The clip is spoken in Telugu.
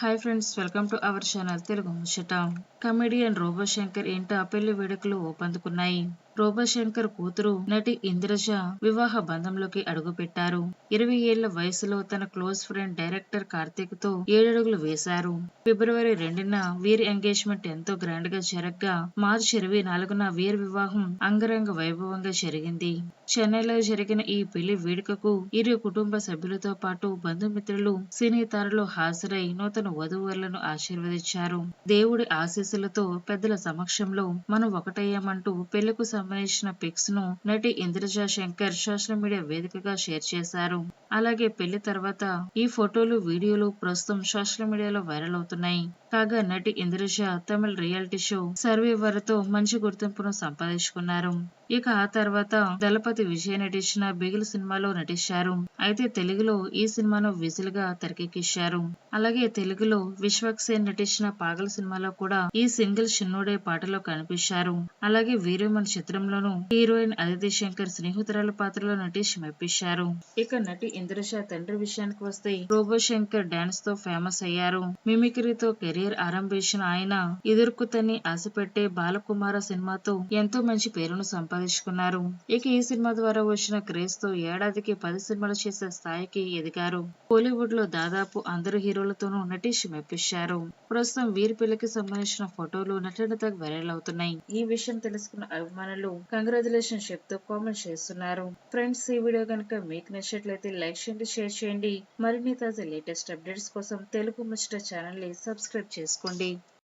Hi friends welcome to our channel Telugu Muchchata comedian Robo Shankar ఇంట పెళ్ళి వేడుకలు ఊపందుకున్నాయి రోబో కూతురు నటి ఇంద్రజ వివాహ బంధంలోకి అడుగుపెట్టారు. ఇరవై ఏళ్ళ వయసులో తన క్లోజ్ ఫ్రెండ్ డైరెక్టర్ కార్తీక్తో ఏడడుగులు వేశారు. ఫిబ్రవరి రెండున వీర్ ఎంగేజ్మెంట్ ఎంతో గ్రాండ్గా జరగ్గా మార్చి ఇరవై నాలుగున వీర్ వివాహం అంగరంగ వైభవంగా జరిగింది. చెన్నైలో జరిగిన ఈ పెళ్ళి వేడుకకు ఇరు కుటుంబ సభ్యులతో పాటు బంధుమిత్రులు సినీ తారలు హాజరై నూతన వధువులను ఆశీర్వదించారు. దేవుడి ఆశీస్సులతో పెద్దల సమక్షంలో మనం ఒకటయ్యామంటూ పెళ్ళికు సంబంధించిన పిక్స్ను నటి ఇంద్రజా శంకర్ సోషల్ మీడియా వేదికగా షేర్ చేశారు. అలాగే పెళ్ళి తర్వాత ఈ ఫోటోలు వీడియోలు ప్రస్తుతం సోషల్ మీడియాలో వైరల్ అవుతున్నాయి. కాగా నటి ఇంద్రజ తమిళ రియాలిటీ షో సర్వేవర్తో మంచి గుర్తింపును సంపాదించుకున్నారు. ఇక ఆ తర్వాత దళపతి విజయ్ నటించిన బిగిల్ సినిమాలో నటించారు. అయితే తెలుగులో ఈ సినిమాను విజిల్గా తెరకెక్కించారు. అలాగే తెలుగులో విశ్వక్సేన్ నటించిన పాగల్ సినిమాలో కూడా ఈ సింగిల్ చిన్నోడే పాటలో కనిపించారు. అలాగే వీరమన్ చిత్రంలోనూ హీరోయిన్ అదితి శంకర్ స్నేహితురాల పాత్రలో నటించి మెప్పించారు. ఇక నటి ఇంద్రజ తండ్రి విషయానికి వస్తే రోబో శంకర్ డాన్స్తో ఫేమస్ అయ్యారు. మిమిక్రీతో కెరీర్ ఆరంభించిన ఆయన ఎదుర్కొతని ఆశపెట్టే బాలకుమార సినిమాతో ఎంతో మంచి పేరును సంపాదించుకున్నారు. ఇక ఈ సినిమా ద్వారా వచ్చిన క్రేజ్తో ఏడాదికి పది సినిమాలు చేసే స్థాయికి ఎదిగారు. కోలీవుడ్లో దాదాపు అందరు హీరోలతోనూ నటించి మెప్పించారు. ప్రస్తుతం వీరి పెళ్ళికి సంబంధించిన ఫోటోలు నటనతో వైరల్ అవుతున్నాయి. ఈ విషయం తెలుసుకున్న అభిమానులు కంగ్రాచులేషన్ చెప్తూ కామెంట్ చేస్తున్నారు. ఫ్రెండ్స్ ఈ వీడియో కనుక మీకు నచ్చినట్లయితే లైక్ చేయండి షేర్ చేయండి. మరిన్ని తాజా లేటెస్ట్ అప్డేట్స్ కోసం తెలుగు ముచ్చట ఛానల్ని సబ్స్క్రైబ్ చేసుకోండి.